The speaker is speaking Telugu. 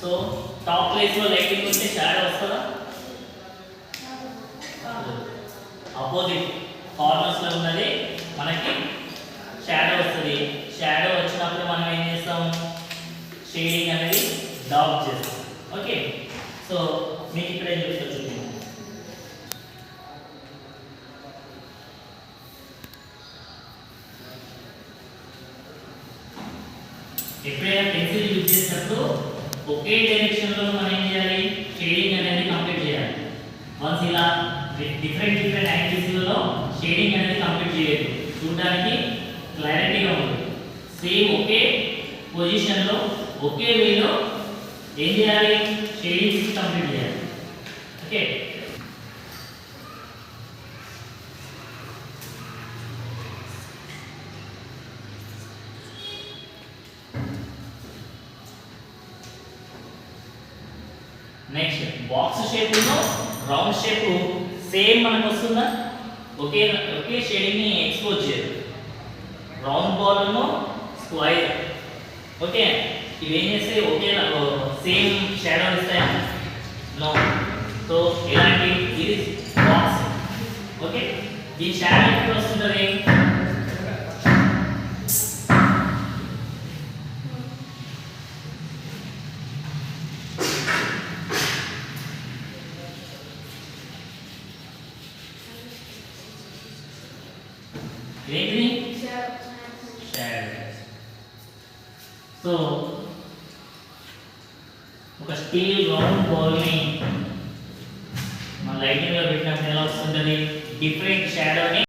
సో టాప్ ప్లేస్లో లైటింగ్ వస్తే షాడో వస్తుందా? అపోజిట్ కార్నర్స్లో ఉన్నది మనకి షాడో వస్తుంది. షాడో వచ్చినప్పుడు మనం ఏం చేస్తాం? షేడింగ్ అనేది డాప్ చేస్తాం. ఓకే? సో మీకు ఇక్కడ ఏం చెప్తా ఎప్పుడైనా పెన్సిల్ యూజ్ చేసినప్పుడు ఒకే డైరెక్షన్లో మనం ఏం చేయాలి? షేడింగ్ అనేది కంప్లీట్ చేయాలి. వన్స్ ఇలా డిఫరెంట్ డిఫరెంట్ యాంగిల్స్ షేడింగ్ అనేది కంప్లీట్ చేయలేదు చూడడానికి క్లారిటీగా ఉంది సేమ్ ఒకే పొజిషన్లో ఒకే వేలో ఏం చేయాలి? షేడింగ్స్ కంప్లీట్ చేయాలి. ఓకే నెక్స్ట్ బాక్స్ షేప్లో రౌండ్ షేప్ సేమ్ మనకు వస్తుందా? ఒకే ఒకే షేడింగ్ని ఎక్స్పోజ్ చేయదు. రౌండ్ బాల్ను స్క్వైర్ ఓకే ఇవి ఏం చేస్తే ఒకే సేమ్ షాడో ఇస్తాయా? నో సో ఇలాంటి ఇది బాక్స్ ఓకే ఈ షాడో ఎక్కడ వస్తుంది ఏంటిది సో ఒక స్టీల్ రౌండ్ బాల్ని మన లైటింగ్లో పెట్టినప్పుడు ఎలా వస్తుంటుంది? డిఫరెంట్ షాడోని